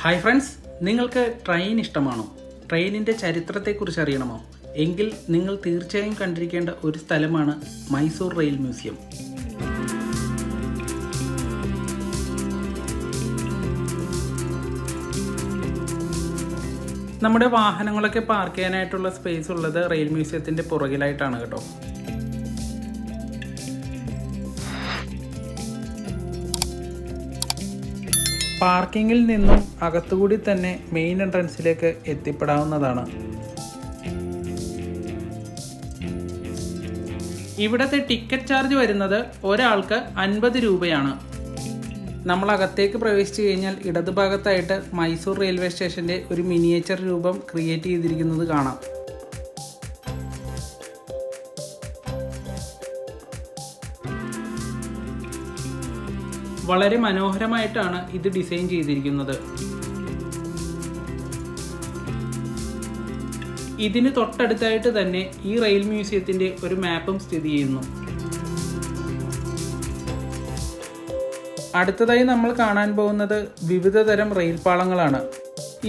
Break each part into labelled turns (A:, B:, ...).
A: Hi friends നിങ്ങൾക്ക് train ഇഷ്ടമാണോ? ട്രെയിനിന്റെ ചരിത്രത്തെക്കുറിച്ച് അറിയണമോ? എങ്കിൽ നിങ്ങൾ തീർച്ചയായും കണ്ടിരിക്കേണ്ട ഒരു സ്ഥലമാണ് മൈസൂർ റെയിൽ മ്യൂസിയം. നമ്മുടെ വാഹനങ്ങളൊക്കെ പാർക്ക് ചെയ്യാനായിട്ടുള്ള സ്പേസ് ഉള്ളത് റെയിൽ മ്യൂസിയത്തിന്റെ പുറകിലായിട്ടാണ് കേട്ടോ. പാർക്കിങ്ങിൽ നിന്നും അകത്തുകൂടി തന്നെ മെയിൻ എൻട്രൻസിലേക്ക് എത്തിപ്പെടാവുന്നതാണ്. ഇവിടത്തെ ടിക്കറ്റ് ചാർജ് വരുന്നത് ഒരാൾക്ക് അൻപത് രൂപയാണ്. നമ്മൾ അകത്തേക്ക് പ്രവേശിച്ചു കഴിഞ്ഞാൽ ഇടതുഭാഗത്തായിട്ട് മൈസൂർ റെയിൽവേ സ്റ്റേഷന്റെ ഒരു മിനിയേച്ചർ രൂപം ക്രിയേറ്റ് ചെയ്തിരിക്കുന്നത് കാണാം. വളരെ മനോഹരമായിട്ടാണ് ഇത് ഡിസൈൻ ചെയ്തിരിക്കുന്നത്. ഇതിന് തൊട്ടടുത്തായിട്ട് തന്നെ ഈ റെയിൽ മ്യൂസിയത്തിന്റെ ഒരു മാപ്പും സ്ഥിതി ചെയ്യുന്നു. അടുത്തതായി നമ്മൾ കാണാൻ പോകുന്നത് വിവിധ തരം റെയിൽ പാളങ്ങളാണ്.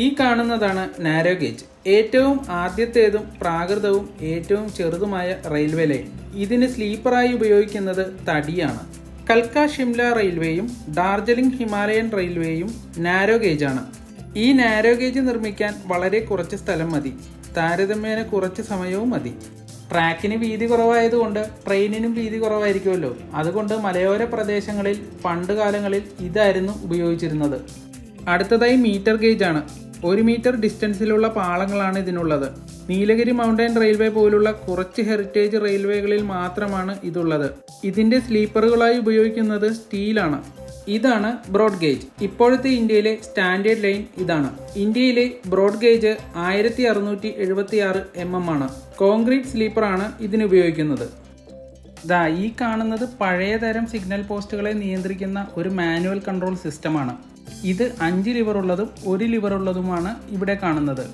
A: ഈ കാണുന്നതാണ് നാരോ ഗേജ് ഏറ്റവും ആദ്യത്തേതും പ്രാകൃതവും ഏറ്റവും ചെറുതുമായ റെയിൽവേ ലൈൻ ഇതിന് സ്ലീപ്പറായി ഉപയോഗിക്കുന്നത് തടിയാണ്. കൽക്ക ഷിംല റെയിൽവേയും ഡാർജിലിംഗ് ഹിമാലയൻ റെയിൽവേയും നാരോ ഗേജാണ്. ഈ നാരോ ഗേജ് നിർമ്മിക്കാൻ വളരെ കുറച്ച് സ്ഥലം മതി. താരതമ്യേന കുറച്ച് സമയവും മതി. ട്രാക്കിന് വീതി കുറവായതുകൊണ്ട് ട്രെയിനിനും വീതി കുറവായിരിക്കുമല്ലോ. അതുകൊണ്ട് മലയോര പ്രദേശങ്ങളിൽ പണ്ട് കാലങ്ങളിൽ ഇതായിരുന്നു ഉപയോഗിച്ചിരുന്നത്. അടുത്തതായി മീറ്റർ ഗേജ് ആണ് ഒരു മീറ്റർ ഡിസ്റ്റൻസിലുള്ള പാളങ്ങളാണ് ഇതിനുള്ളത്. നീലഗിരി മൗണ്ടൻ റെയിൽവേ പോലുള്ള കുറച്ച് ഹെറിറ്റേജ് റെയിൽവേകളിൽ മാത്രമാണ് ഇതുള്ളത്. ഇതിന്റെ സ്ലീപ്പറുകളായി ഉപയോഗിക്കുന്നത് സ്റ്റീലാണ്. ഇതാണ് ബ്രോഡ് ഗേജ്. ഇപ്പോഴത്തെ ഇന്ത്യയിലെ സ്റ്റാൻഡേർഡ് ലൈൻ ഇതാണ്. ഇന്ത്യയിലെ ബ്രോഡ് ഗേജ് ആയിരത്തി അറുന്നൂറ്റി എഴുപത്തി ആറ് എം എം ആണ്. കോൺക്രീറ്റ് സ്ലീപ്പറാണ് ഇതിന് ഉപയോഗിക്കുന്നത്. ദാ ഈ കാണുന്നത് പഴയതരം സിഗ്നൽ പോസ്റ്റുകളെ നിയന്ത്രിക്കുന്ന ഒരു മാനുവൽ കൺട്രോൾ സിസ്റ്റമാണ്. ഇത് അഞ്ച് ലിവർ ഉള്ളതും ഒരു ലിവർ ഉള്ളതുമാണ് ഇവിടെ കാണുന്നത്.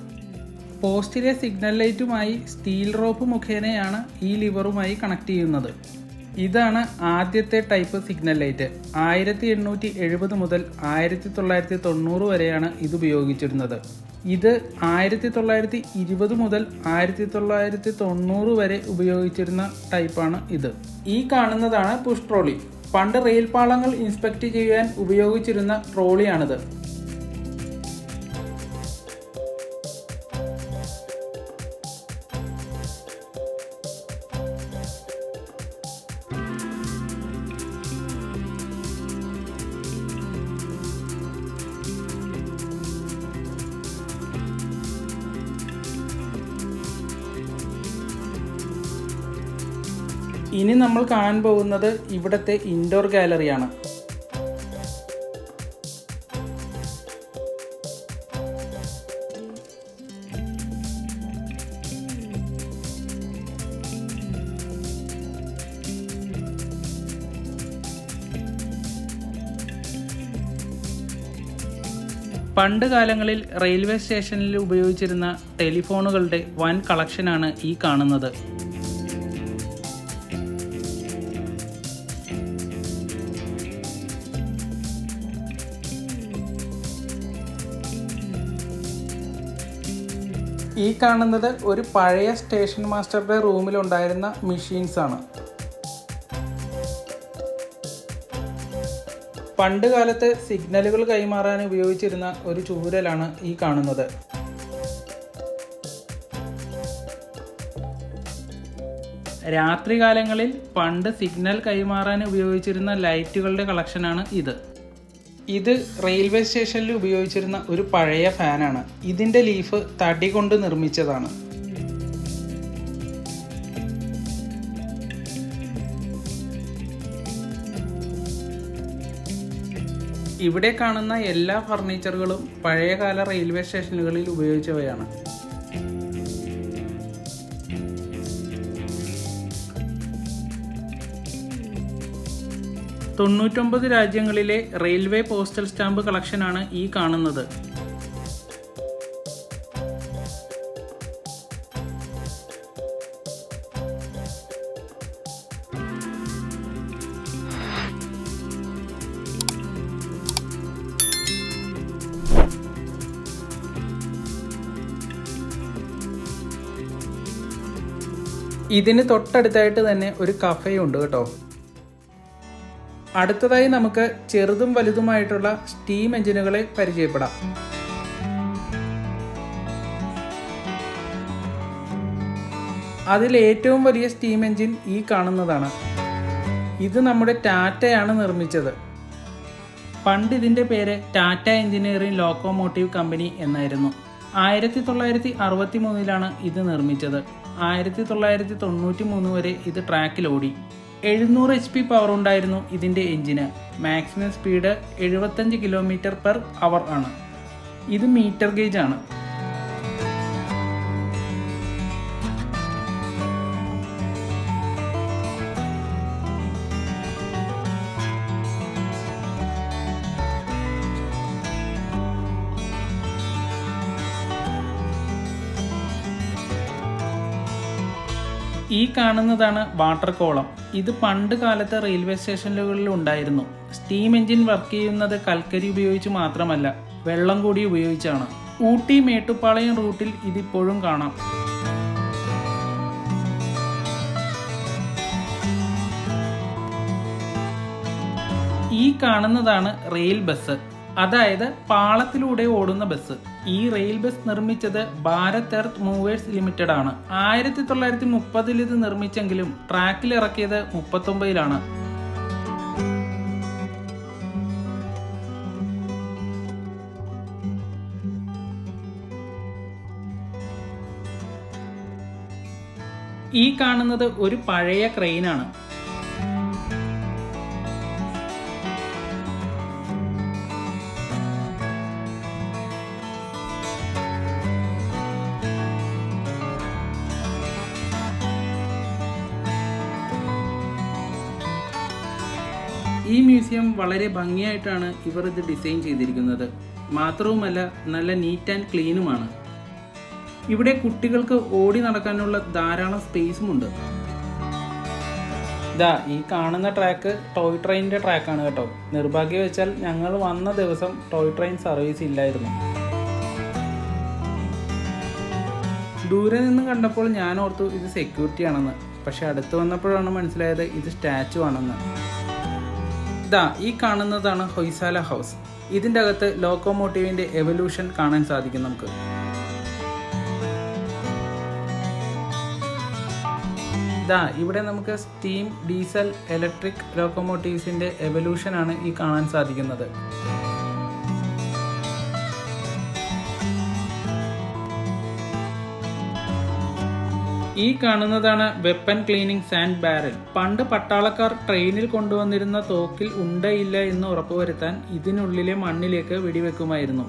A: പോസ്റ്റിലെ സിഗ്നൽ ലൈറ്റുമായി സ്റ്റീൽ റോപ്പ് മുഖേനയാണ് ഈ ലിവറുമായി കണക്ട് ചെയ്യുന്നത്. ഇതാണ് ആദ്യത്തെ ടൈപ്പ് സിഗ്നൽ ലൈറ്റ് ആയിരത്തി എണ്ണൂറ്റി എഴുപത് മുതൽ ആയിരത്തി തൊള്ളായിരത്തി തൊണ്ണൂറ് വരെയാണ് ഇത് ഉപയോഗിച്ചിരുന്നത്. ഇത് ആയിരത്തി തൊള്ളായിരത്തി ഇരുപത് മുതൽ ആയിരത്തി തൊള്ളായിരത്തി തൊണ്ണൂറ് വരെ ഉപയോഗിച്ചിരുന്ന ടൈപ്പാണ് ഇത്. ഈ കാണുന്നതാണ് പുഷ് ട്രോളി പണ്ട് റെയിൽ പാളങ്ങൾ ഇൻസ്പെക്ട് ചെയ്യാൻ ഉപയോഗിച്ചിരുന്ന ട്രോളിയാണിത്. ഇനി നമ്മൾ കാണാൻ പോകുന്നത് ഇവിടുത്തെ ഇൻഡോർ ഗാലറിയാണ് പണ്ട് കാലങ്ങളിൽ റെയിൽവേ സ്റ്റേഷനിൽ ഉപയോഗിച്ചിരുന്ന ടെലിഫോണുകളുടെ വൻ കളക്ഷനാണ് ഈ കാണുന്നത്. ഈ കാണുന്നത് ഒരു പഴയ സ്റ്റേഷൻ മാസ്റ്ററുടെ റൂമിലുണ്ടായിരുന്ന മെഷീൻസ് ആണ് പണ്ട് കാലത്ത് സിഗ്നലുകൾ കൈമാറാൻ ഉപയോഗിച്ചിരുന്ന ഒരു ചൂരലാണ് ഈ കാണുന്നത്. രാത്രികാലങ്ങളിൽ പണ്ട് സിഗ്നൽ കൈമാറാൻ ഉപയോഗിച്ചിരുന്ന ലൈറ്റുകളുടെ കളക്ഷനാണ് ഇത്. ഇത് റെയിൽവേ സ്റ്റേഷനിൽ ഉപയോഗിച്ചിരുന്ന ഒരു പഴയ ഫാനാണ്. ഇതിന്റെ ലീഫ് തടി കൊണ്ട് നിർമ്മിച്ചതാണ്. ഇവിടെ കാണുന്ന എല്ലാ ഫർണിച്ചറുകളും പഴയകാല റെയിൽവേ സ്റ്റേഷനുകളിൽ ഉപയോഗിച്ചവയാണ്. തൊണ്ണൂറ്റൊമ്പത് രാജ്യങ്ങളിലെ റെയിൽവേ പോസ്റ്റൽ സ്റ്റാമ്പ് കളക്ഷനാണ് ഈ കാണുന്നത്. ഇതിന് തൊട്ടടുത്തായിട്ട് തന്നെ ഒരു കഫേ ഉണ്ട് കേട്ടോ. അടുത്തതായി നമുക്ക് ചെറുതും വലുതുമായിട്ടുള്ള സ്റ്റീം എഞ്ചിനുകളെ പരിചയപ്പെടാം. അതിൽ ഏറ്റവും വലിയ സ്റ്റീം എഞ്ചിൻ ഈ കാണുന്നതാണ്. ഇത് നമ്മുടെ ടാറ്റയാണ് നിർമ്മിച്ചത്. പണ്ട് ഇതിന്റെ പേര് ടാറ്റ എഞ്ചിനീയറിംഗ് ലോക്കോമോട്ടീവ് കമ്പനി എന്നായിരുന്നു. ആയിരത്തി തൊള്ളായിരത്തി അറുപത്തി മൂന്നിലാണ് ഇത് നിർമ്മിച്ചത്. ആയിരത്തി തൊള്ളായിരത്തി തൊണ്ണൂറ്റി മൂന്ന് വരെ ഇത് ട്രാക്കിൽ ഓടി. എഴുന്നൂറ് എച്ച് പി പവർ ഉണ്ടായിരുന്നു ഇതിന്റെ എഞ്ചിന്. മാക്സിമം സ്പീഡ് എഴുപത്തഞ്ച് കിലോമീറ്റർ പെർ അവർ ആണ്. ഇത് മീറ്റർ ഗേജ് ആണ്. ഈ കാണുന്നതാണ് വാട്ടർ കോളം ഇത് പണ്ട് കാലത്തെ റെയിൽവേ സ്റ്റേഷനുകളിൽ ഉണ്ടായിരുന്നു. സ്റ്റീം എഞ്ചിൻ വർക്ക് ചെയ്യുന്നത് കൽക്കരി ഉപയോഗിച്ച് മാത്രമല്ല വെള്ളം കൂടി ഉപയോഗിച്ചാണ്. ഊട്ടി മേട്ടുപ്പാളയം റൂട്ടിൽ ഇതിപ്പോഴും കാണാം. ഈ കാണുന്നതാണ് റെയിൽ ബസ്. അതായത് പാളത്തിലൂടെ ഓടുന്ന ബസ്. ഈ റെയിൽ ബസ് നിർമ്മിച്ചത് ഭാരത് എർത്ത് മൂവേഴ്സ് ലിമിറ്റഡ് ആണ്. ആയിരത്തി തൊള്ളായിരത്തി മുപ്പതിൽ ഇത് നിർമ്മിച്ചെങ്കിലും ട്രാക്കിൽ ഇറക്കിയത് മുപ്പത്തൊമ്പതിലാണ്. ഈ കാണുന്നത് ഒരു പഴയ ക്രെയിനാണ്. മ്യൂസിയം വളരെ ഭംഗിയായിട്ടാണ് ഇവർ ഇത് ഡിസൈൻ ചെയ്തിരിക്കുന്നത്. മാത്രവുമല്ല നല്ല നീറ്റ് ആൻഡ് ക്ലീനുമാണ്. ഇവിടെ കുട്ടികൾക്ക് ഓടി നടക്കാനുള്ള ധാരാളം സ്പേസും ഉണ്ട്. ഇതാ ഈ കാണുന്ന ട്രാക്ക് ടോയ് ട്രെയിനിന്റെ ട്രാക്കാണ് കേട്ടോ. നിർഭാഗ്യം വെച്ചാൽ ഞങ്ങൾ വന്ന ദിവസം ടോയ് ട്രെയിൻ സർവീസ് ഇല്ലായിരുന്നു. ദൂരെ നിന്ന് കണ്ടപ്പോൾ ഞാൻ ഓർത്തു ഇത് സെക്യൂരിറ്റി ആണെന്ന്. പക്ഷെ അടുത്ത് വന്നപ്പോഴാണ് മനസ്സിലായത് ഇത് സ്റ്റാച്ചു ആണെന്ന്. ഇതാ ഈ കാണുന്നതാണ് ഹൊയ്സാല ഹൗസ്. ഇതിന്റെ അകത്ത് ലോക്കോമോട്ടീവിന്റെ എവല്യൂഷൻ കാണാൻ സാധിക്കും നമുക്ക്. ദാ ഇവിടെ നമുക്ക് സ്റ്റീം ഡീസൽ ഇലക്ട്രിക് ലോക്കോമോട്ടീവ്സിന്റെ എവല്യൂഷനാണ് ഈ കാണാൻ സാധിക്കുന്നത്. ഈ കാണുന്നതാണ് വെപ്പൻ ക്ലീനിങ് സാൻഡ് ബാരൽ. പണ്ട് പട്ടാളക്കാർ ട്രെയിനിൽ കൊണ്ടുവന്നിരുന്ന തോക്കിൽ ഉണ്ടയില്ല എന്ന് ഉറപ്പുവരുത്താൻ ഇതിനുള്ളിലെ മണ്ണിലേക്ക് വെടിവെക്കുമായിരുന്നു.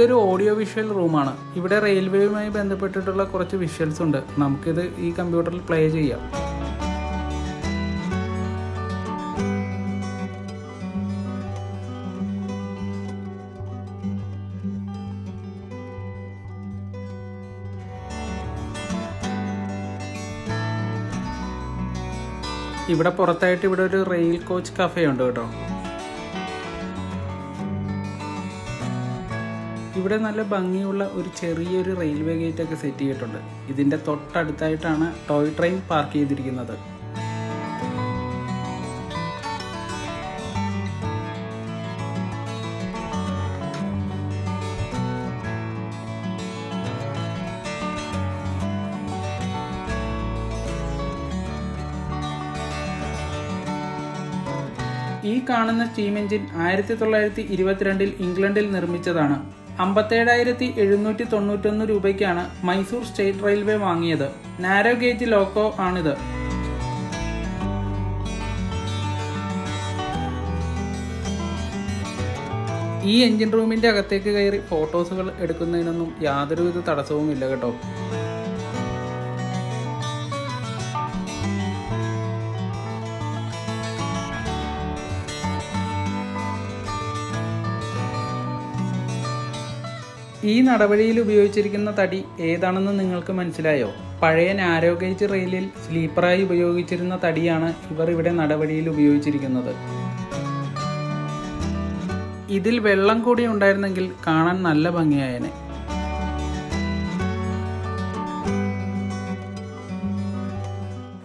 A: ഇതൊരു ഓഡിയോ വിഷ്വൽ റൂമാണ് ഇവിടെ റെയിൽവേയുമായി ബന്ധപ്പെട്ടിട്ടുള്ള കുറച്ച് വിഷ്വൽസ് ഉണ്ട്. നമുക്കിത് ഈ കമ്പ്യൂട്ടറിൽ പ്ലേ ചെയ്യാം. ഇവിടെ പുറത്തായിട്ട് ഇവിടെ ഒരു റെയിൽ കോച്ച് കഫേ ഉണ്ട് കേട്ടോ. ഇവിടെ നല്ല ഭംഗിയുള്ള ഒരു ചെറിയൊരു റെയിൽവേ ഗേറ്റ് ഒക്കെ സെറ്റ് ചെയ്തിട്ടുണ്ട്. ഇതിന്റെ തൊട്ടടുത്തായിട്ടാണ് ടോയ് ട്രെയിൻ പാർക്ക് ചെയ്തിരിക്കുന്നത്. ഈ കാണുന്ന സ്റ്റീം എഞ്ചിൻ ആയിരത്തി തൊള്ളായിരത്തി ഇരുപത്തിരണ്ടിൽ ഇംഗ്ലണ്ടിൽ നിർമ്മിച്ചതാണ്. അമ്പത്തേഴായിരത്തി എഴുന്നൂറ്റി തൊണ്ണൂറ്റൊന്ന് രൂപയ്ക്കാണ് മൈസൂർ സ്റ്റേറ്റ് റെയിൽവേ വാങ്ങിയത്. നാരോ ഗേജ് ലോക്കോ ആണിത്. ഈ എൻജിൻ റൂമിന്റെ അകത്തേക്ക് കയറി ഫോട്ടോസുകൾ എടുക്കുന്നതിനൊന്നും യാതൊരുവിധ തടസ്സവുമില്ല കേട്ടോ. ഈ നടപടിയിൽ ഉപയോഗിച്ചിരിക്കുന്ന തടി ഏതാണെന്ന് നിങ്ങൾക്ക് മനസ്സിലായോ? പഴയ നാരോ റെയിലിൽ സ്ലീപ്പറായി ഉപയോഗിച്ചിരുന്ന തടിയാണ് ഇവർ ഇവിടെ നടപടിയിൽ ഉപയോഗിച്ചിരിക്കുന്നത്. ഇതിൽ വെള്ളം കൂടി ഉണ്ടായിരുന്നെങ്കിൽ കാണാൻ നല്ല ഭംഗിയായനെ.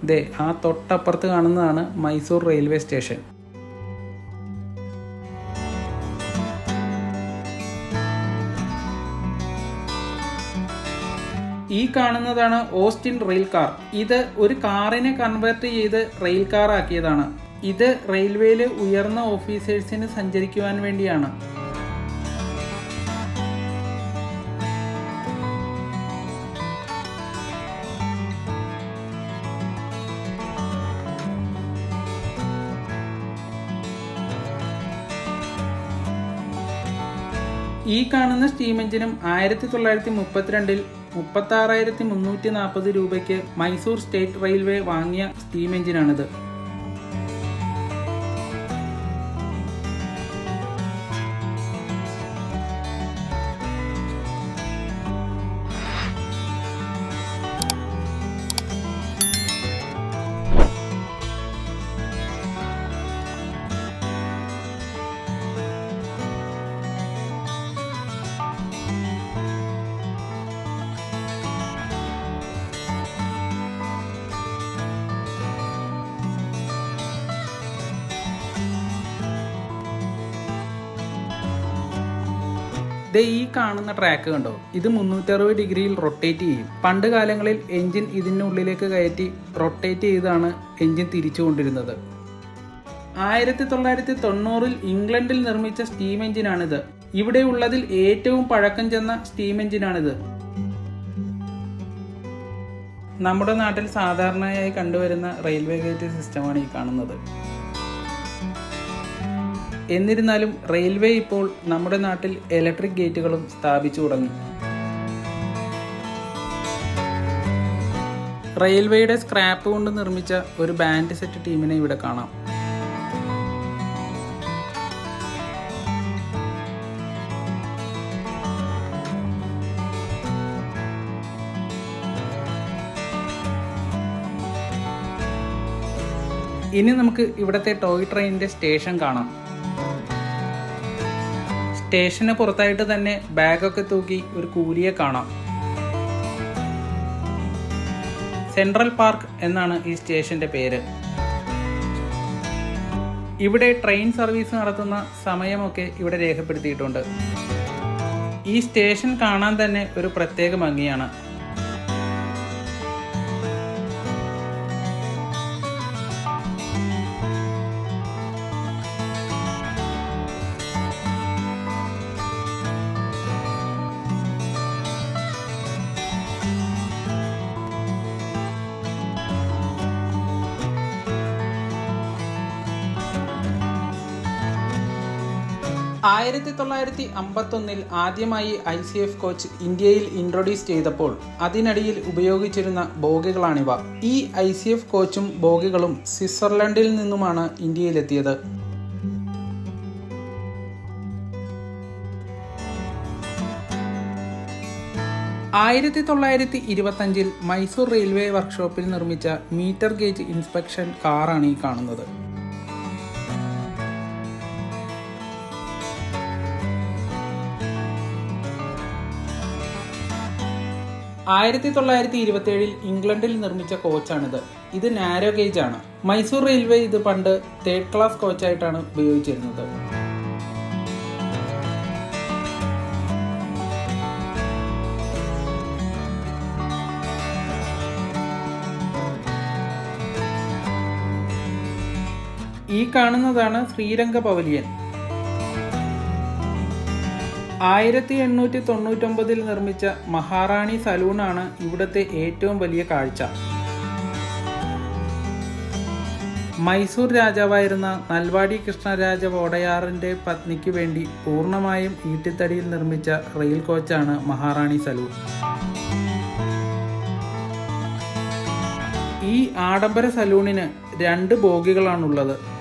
A: ദേ ആ തൊട്ടപ്പുറത്ത് കാണുന്നതാണ് മൈസൂർ റെയിൽവേ സ്റ്റേഷൻ. ഈ കാണുന്നതാണ് ഓസ്റ്റിൻ റെയിൽ കാർ. ഇത് ഒരു കാറിനെ കൺവേർട്ട് ചെയ്ത് റെയിൽ കാർ ആക്കിയതാണ്. ഇത് റെയിൽവേയിൽ ഉയർന്ന ഓഫീസേഴ്സിന് സഞ്ചരിക്കുവാൻ വേണ്ടിയാണ്. ഈ കാണുന്ന സ്റ്റീം എഞ്ചിനും ആയിരത്തി തൊള്ളായിരത്തി മുപ്പത്തിരണ്ടിൽ മുപ്പത്തി ആറായിരത്തി മുന്നൂറ്റി നാൽപ്പത് രൂപയ്ക്ക് മൈസൂർ സ്റ്റേറ്റ് റെയിൽവേ വാങ്ങിയ സ്റ്റീം എഞ്ചിനാണിത്. ദേ ഈ കാണുന്ന ട്രാക്ക് കണ്ടോ? ഇത് മുന്നൂറ്ററുപത് ഡിഗ്രിയിൽ റൊട്ടേറ്റ് ചെയ്യും. പണ്ട് കാലങ്ങളിൽ എഞ്ചിൻ ഇതിനുള്ളിലേക്ക് കയറ്റി റൊട്ടേറ്റ് ചെയ്താണ് എഞ്ചിൻ തിരിച്ചു കൊണ്ടിരുന്നത് ആയിരത്തി തൊള്ളായിരത്തി തൊണ്ണൂറിൽ ഇംഗ്ലണ്ടിൽ നിർമ്മിച്ച സ്റ്റീം എഞ്ചിനാണിത് ഇവിടെ ഉള്ളതിൽ ഏറ്റവും പഴക്കം ചെന്ന സ്റ്റീം എഞ്ചിനാണിത് നമ്മുടെ നാട്ടിൽ സാധാരണയായി കണ്ടുവരുന്ന റെയിൽവേ ഗേറ്റ് സിസ്റ്റമാണ് ഈ കാണുന്നത്. എന്നിരുന്നാലും റെയിൽവേ ഇപ്പോൾ നമ്മുടെ നാട്ടിൽ ഇലക്ട്രിക് ഗേറ്റുകളും സ്ഥാപിച്ചു തുടങ്ങി. റെയിൽവേയുടെ സ്ക്രാപ്പ് കൊണ്ട് നിർമ്മിച്ച ഒരു ബാൻഡ് സെറ്റ് ടീമിനെ ഇവിടെ കാണാം. ഇനി നമുക്ക് ഇവിടത്തെ ടോയ് ട്രെയിനിന്റെ സ്റ്റേഷൻ കാണാം. സ്റ്റേഷന് പുറത്തായിട്ട് തന്നെ ബാഗൊക്കെ തൂക്കി ഒരു കൂലിയെ കാണാം. സെൻട്രൽ പാർക്ക് എന്നാണ് ഈ സ്റ്റേഷന്റെ പേര്. ഇവിടെ ട്രെയിൻ സർവീസ് നടത്തുന്ന സമയമൊക്കെ ഇവിടെ രേഖപ്പെടുത്തിയിട്ടുണ്ട്. ഈ സ്റ്റേഷൻ കാണാൻ തന്നെ ഒരു പ്രത്യേക ഭംഗിയാണ്. ആയിരത്തി തൊള്ളായിരത്തി അമ്പത്തൊന്നിൽ ആദ്യമായി ഐ സി എഫ് കോച്ച് ഇന്ത്യയിൽ ഇൻട്രൊഡ്യൂസ് ചെയ്തപ്പോൾ അതിനടിയിൽ ഉപയോഗിച്ചിരുന്ന ബോഗികളാണിവ. ഈ ഐ സി എഫ് കോച്ചും ബോഗികളും സ്വിറ്റ്സർലൻഡിൽ നിന്നുമാണ് ഇന്ത്യയിലെത്തിയത്. ആയിരത്തി തൊള്ളായിരത്തി ഇരുപത്തഞ്ചിൽ മൈസൂർ റെയിൽവേ വർക്ക്ഷോപ്പിൽ നിർമ്മിച്ച മീറ്റർ ഗേജ് ഇൻസ്പെക്ഷൻ കാറാണ് ഈ കാണുന്നത്. ആയിരത്തി തൊള്ളായിരത്തി ഇരുപത്തിയേഴിൽ ഇംഗ്ലണ്ടിൽ നിർമ്മിച്ച കോച്ചാണിത്. ഇത് നാരോ ഗേജ് ആണ്. മൈസൂർ റെയിൽവേ ഇത് പണ്ട് തേർഡ് ക്ലാസ് കോച്ചായിട്ടാണ് ഉപയോഗിച്ചിരുന്നത്. ഈ കാണുന്നതാണ് ശ്രീരംഗ പവലിയൻ. ആയിരത്തി എണ്ണൂറ്റി തൊണ്ണൂറ്റൊമ്പതിൽ നിർമ്മിച്ച മഹാറാണി സലൂണാണ് ഇവിടുത്തെ ഏറ്റവും വലിയ കാഴ്ച. മൈസൂർ രാജാവായിരുന്ന നൽവാടി കൃഷ്ണരാജ വോടയാറിന്റെ പത്നിക്ക് വേണ്ടി പൂർണമായും ഈട്ടിത്തടിയിൽ നിർമ്മിച്ച റെയിൽ കോച്ചാണ് മഹാറാണി സലൂൺ. ഈ ആഡംബര സലൂണിന് രണ്ട് ബോഗികളാണുള്ളത്.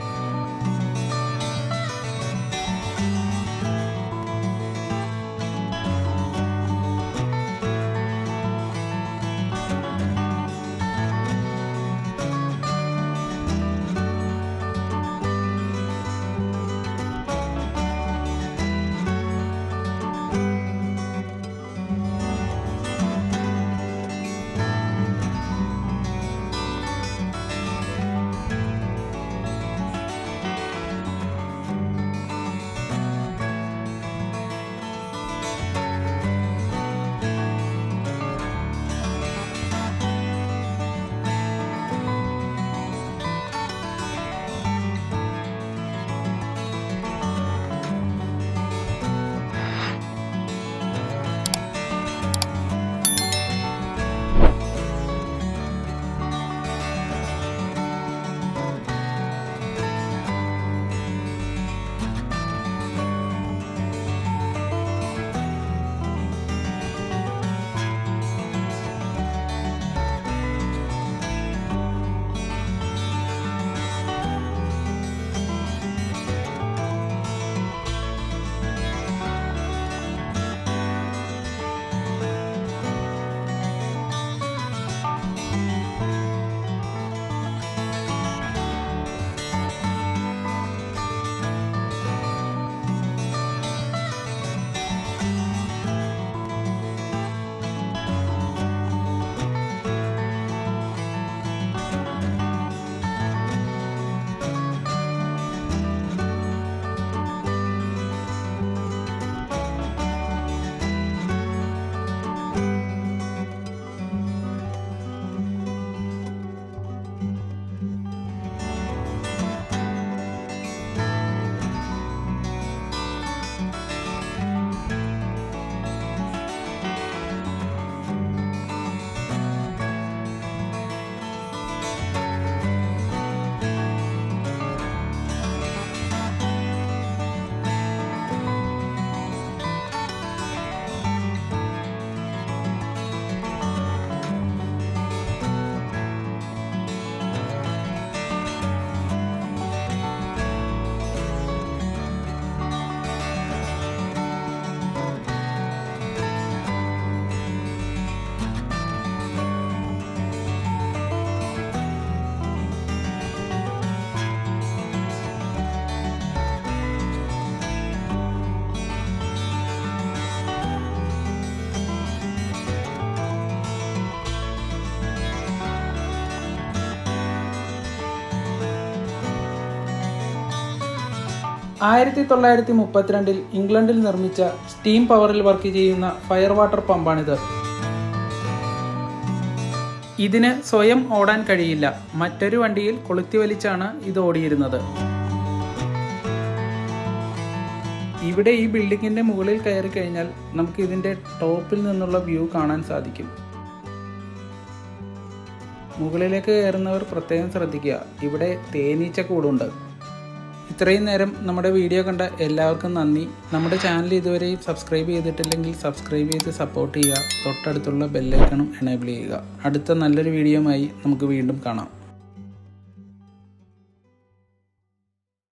A: ആയിരത്തി തൊള്ളായിരത്തി മുപ്പത്തിരണ്ടിൽ ഇംഗ്ലണ്ടിൽ നിർമ്മിച്ച സ്റ്റീം പവറിൽ വർക്ക് ചെയ്യുന്ന ഫയർ വാട്ടർ പമ്പാണിത്. ഇതിന് സ്വയം ഓടാൻ കഴിയില്ല. മറ്റൊരു വണ്ടിയിൽ കൊളുത്തി വലിച്ചാണ് ഇത് ഓടിയിരുന്നത്. ഇവിടെ ഈ ബിൽഡിങ്ങിന്റെ മുകളിൽ കയറി കഴിഞ്ഞാൽ നമുക്ക് ഇതിന്റെ ടോപ്പിൽ നിന്നുള്ള വ്യൂ കാണാൻ സാധിക്കും. മുകളിലേക്ക് കയറുന്നവർ പ്രത്യേകം ശ്രദ്ധിക്കുക. ഇവിടെ തേനീച്ച കൂടുണ്ട് ഇത്രയും നേരം നമ്മുടെ വീഡിയോ കണ്ട എല്ലാവർക്കും നന്ദി. നമ്മുടെ ചാനൽ ഇതുവരെയും സബ്സ്ക്രൈബ് ചെയ്തിട്ടില്ലെങ്കിൽ സബ്സ്ക്രൈബ് ചെയ്ത് സപ്പോർട്ട് ചെയ്യുക. തൊട്ടടുത്തുള്ള ബെല്ലൈക്കണും എനേബിൾ ചെയ്യുക. അടുത്ത നല്ലൊരു വീഡിയോയുമായി നമുക്ക് വീണ്ടും കാണാം.